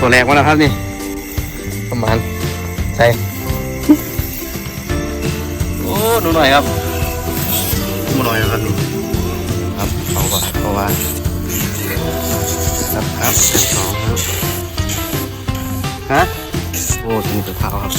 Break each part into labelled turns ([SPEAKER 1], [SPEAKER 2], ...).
[SPEAKER 1] ตัวแรกมาแล้วครับนี่ ประมาณใส่โอ้ดูหน่อยครับดูหน่อยนะครับนี่ครับสองก่อนเพราะว่าครับครับเป็นสองครับฮะโอ้ตัวนี้เป็นเท้าครับ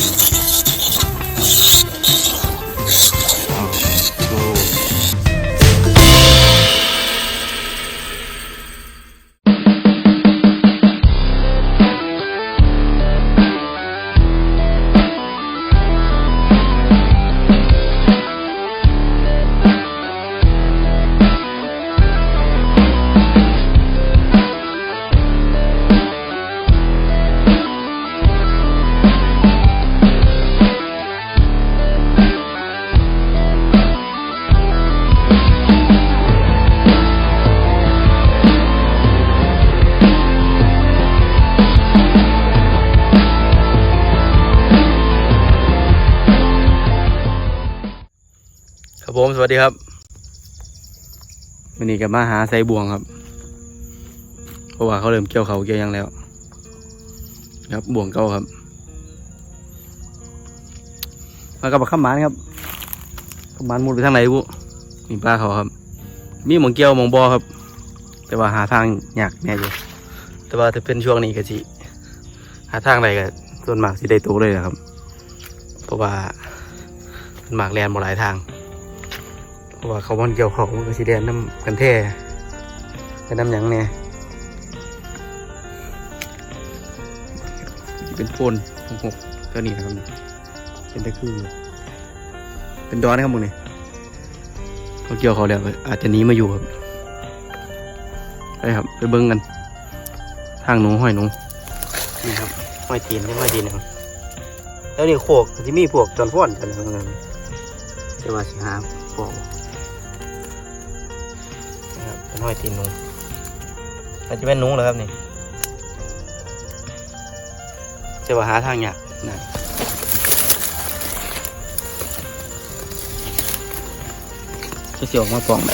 [SPEAKER 1] สวัสดีครับวันนี้กับมาหาไซบวงครับ เพราะว่าเขาเริ่มเกี่ยวเขาเกี่ยวยังแล้ว ครับบ่วงเก่าครับ มากับบักข้ามมานครับข้ามมานมุดไปทางไหนบุมีปลาเขาครับ มีหมองเกี่ยวหมองบอครับ แต่ว่าหาทางยากแน่อยู่แต่ว่าถ้าเป็นช่วงนี้ก็สิหาทางใดก็ส่วนมากสิได้ตัวเลยนะครับ เพราะว่ามันมากแลนบ่หลายทาง เพราะว่าเขามันเกี่ยวของมันก็สิเรียนน้ำกันแท้กันน้ำหยังเนี่ยเป็นโพนหกหกเท่านี้นะครับเป็นตะคือเป็นดอนนะครับมึงเนี่ยเขาเกี่ยวเขาแล้วอาจจะหนีมาอยู่ครับไปครับไปเบิ้งกัน ทางหนูห้อยหนูนี่ครับห้อยตีนไม่ห้อยตีนนะครับแล้วนี่โขกที่มีพวกจอนฟ้อนกันนะครับจะว่าสิหาพวกนะครับ เป็นห้อยตีนหนูอาจจะเป็นหนูเหรอครับนี่จะว่าหาทางยากนะจะเสียออกมาปล่องไหน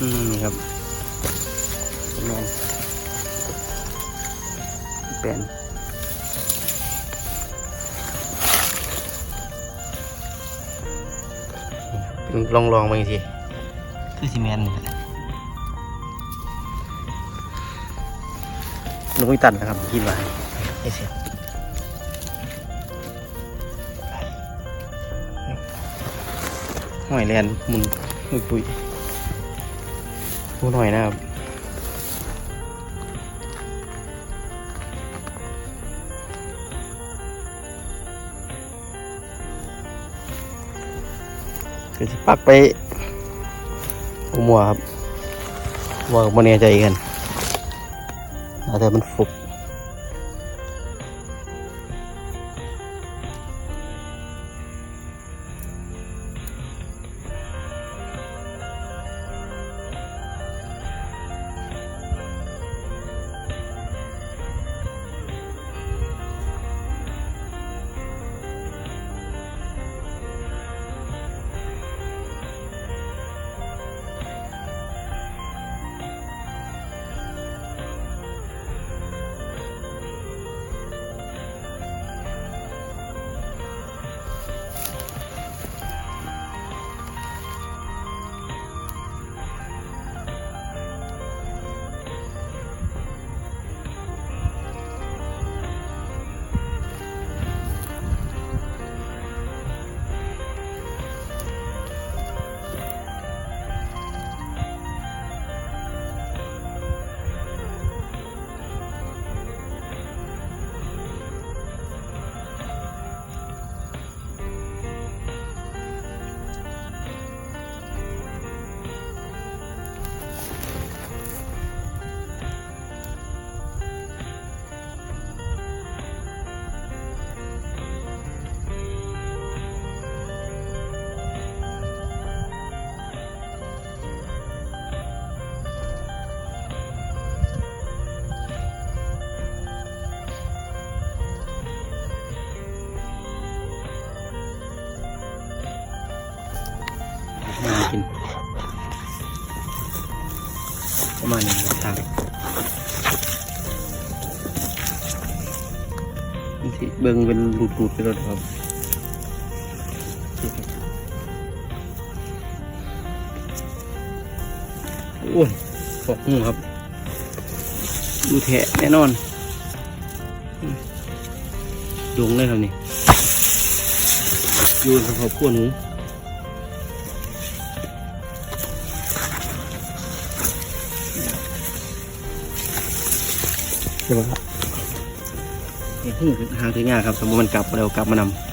[SPEAKER 1] อืมครับแมน เป็นเป็นลองลองๆไปทีคือซีเมนต์นี่แหละลูกไม่ตัดนะครับคิดว่าไอ้เสียหอยแลนหมุนมุยปุยพูดหน่อยนะครับ ก็จะปักไปหัวมัวครับว่ามันแน่ใจกันแต่มันฟุก กิน ประมาณนี้ครับทางนี่สิเบิ่งเป็นหลุดๆไปแล้วครับโอ้ยฟอกหูครับ ดูแทะแน่นอนดงเลยครับนี่ยูนกับครอบครัวหนู ใช่ไหมครับนี่หูเป็นทางถึงง่ายครับสมมติมันกลับเร็วกลับมานำ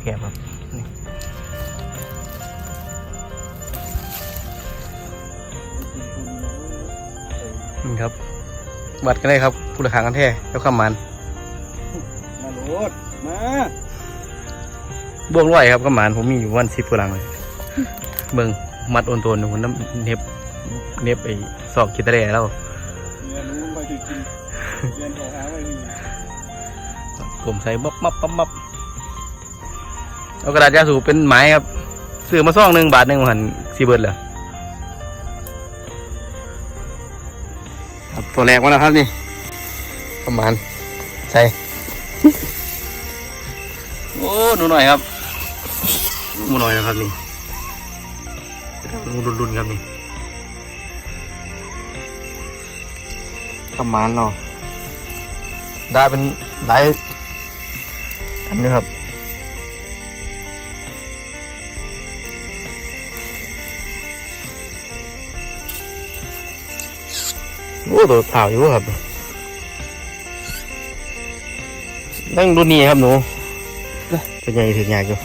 [SPEAKER 1] แคบๆครับนี่นี่ครับวัดกันเลยครับผู้ราคากันแท้เจ้าข้ามมัน
[SPEAKER 2] มาโหลดมา
[SPEAKER 1] บ่วงร้อยครับข้ามมันผมมีอยู่วันสิบกว่าหลังเลยเบิ่งมัดโอนตัวหนูน้ำเน็บเน็บไอ้ซอกคิดทะเลแล้ว
[SPEAKER 2] เรียนรู้ไปถึงกินเรียนขอหาไปถึง
[SPEAKER 1] กลมใส่บับบับบับบับ เอากระดาษยาสูบเป็นไม้ครับซื้อมาซองหนึ่งบาทหนึ่งหันซีเบิร์ดเลยครับตัวแรกมาแล้วครับนี่ ประมาณใส่โอ้หนูหน่อยครับหนูหน่อยนะครับนี่หนูรุนๆครับนี่ประมาณเนาะได้เป็นหลายอันนี้ครับ โอ้ตัวเปล่าอยู่ครับนั่งดูนี่ครับหนูเป็นไงถึงอยากอยู่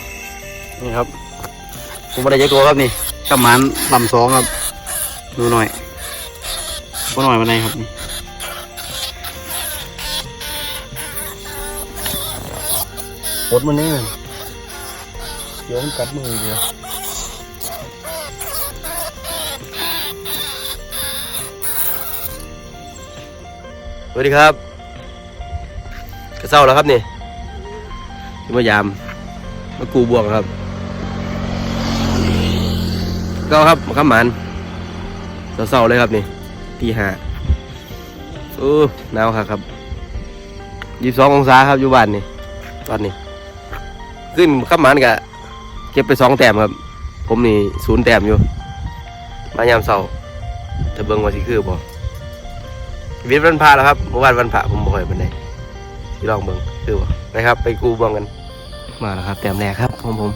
[SPEAKER 1] นี่ครับผมไม่ได้เจอตัวครับนี่กำมันลำสองครับ ดูหน่อยก็หน่อยมาไหนครับนี่ปดมันนี่เดี๋ยวมันกัดมือเดียว สวัสดีครับกระเซ้าแล้วครับนี่ที่มายามมากูบวกครับก็ครับมาข้ามหมันเศร้าๆเลยครับนี่ที่หาโอ้หนาวครับครับยี่สิบสององศาครับอยู่บ้านนี่ตอนนี้ ขึ้นข้ามหมันกะเก็บไปสองแต้มครับ ผมนี่ศูนย์แต้มอยู่ มายามเศร้าถ้าเบิ่งว่าสิคือบ่ วิทย์วันพาแล้วครับเมื่อวานวันพระผมบ่ค่อยเป็นไดที่ลองเบิ่งคือบ่นะครับ ไปกูบวงกัน มาแล้วครับแต้มแรกครับของผม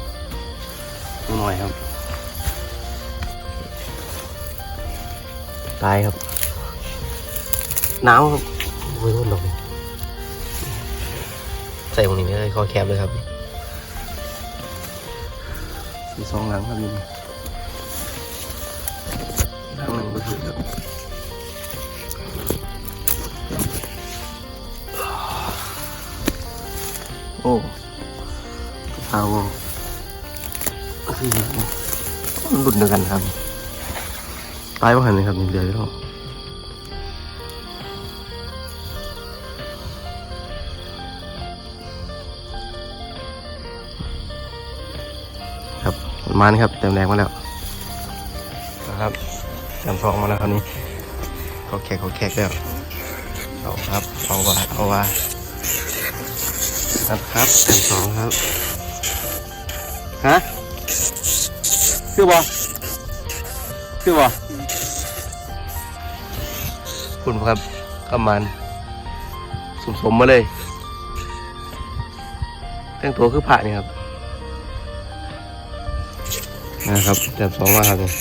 [SPEAKER 1] ดูหน่อยครับตายครับหนาวครับโอ้ยรุ่นดอกนี่ใส่ตรงนี้เลยคอแคบเลยครับมีสองหลังครับนี่หลังหนึ่งก็คือครับ อ้เอาคือมันรุ่นเดียวกันครับตายว่าหันเลยครับนี่เดียวอยู่แล้วครับมานี้ครับเต็มแรงมาแล้วนะครับเต็มฟองมาแล้วคราวนี้เขาแขกเขาแขกแล้วเอาครับเอาว่าเอาว่า ครับเต็มสองครับ ฮะ คือบ่คือบ่คุณครับประมาณสมสมมาเลย แต่งตัวคือผ่านี่ครับ นะครับแต้มสองมาครับเนี่ย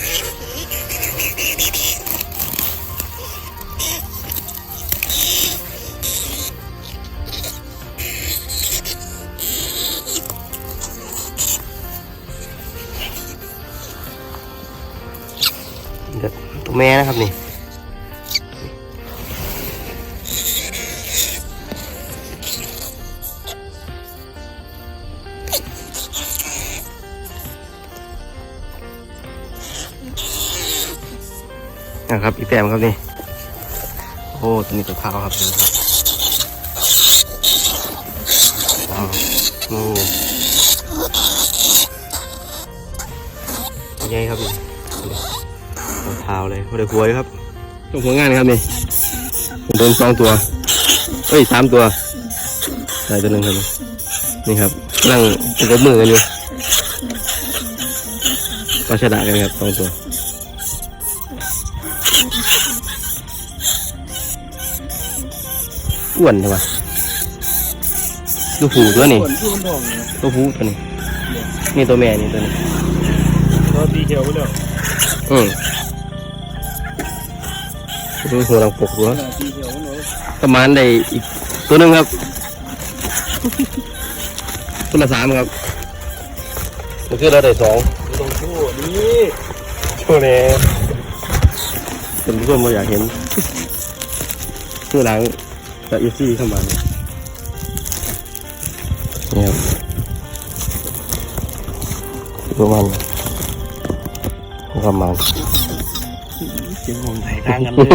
[SPEAKER 1] แม่นะครับนี่นะครับอีกแต้มครับนี่โอ้ตัวนี้ตัวขาวครับว้าวโอ้ใหญ่ครับนี่ ขาวเลยโอ้เดี๋ยวหัวเลยครับตัวหัวงานครับนี่ผมโดนสองตัว เอ้ยสามตัวได้ตัวหนึ่งครับ นี่นี่ครับกำลังประกบมือกันอยู่ก็ชนะกันครับสองตัวอ้วนใช่ปะตัวผู้ตัวนี้
[SPEAKER 2] ส่วนที่มันทองเนี่ย
[SPEAKER 1] ตัวผู้ตัวนี้ นี่ตัวแม่นี่ตัวนี้
[SPEAKER 2] เราตีเขียวไปเลย
[SPEAKER 1] อืม ดูหัวลังปกตัว
[SPEAKER 2] ย
[SPEAKER 1] ประมาณได้อีกตัวนึงครับตัวละสามครับมันคือเราได้สอง
[SPEAKER 2] ตรงชั่วนี่
[SPEAKER 1] ชั่วงนี้เป็นผู้ชมเราอยากเห็นตัวหลังจากอีซี่เข้ามาเนี่ยนี่ครับประมาณประมาณ
[SPEAKER 2] เสียงของไทยทางกันเลย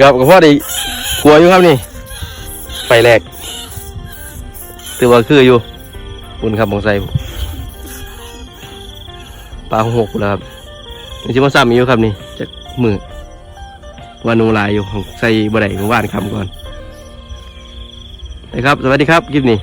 [SPEAKER 1] ครับกับพ่อดีกลัวอยู่ครับนี่ไฟแรกถือว่าคืออยู่คุณครับมองใส่ปลาหกแล้วครับนี่ชิมาซ้ำอยู่ครับนี่จากมือวานูลายอยู่ของใส่บ่ไดของว่านคำก่อนนะครับ สวัสดีครับคลิปนี้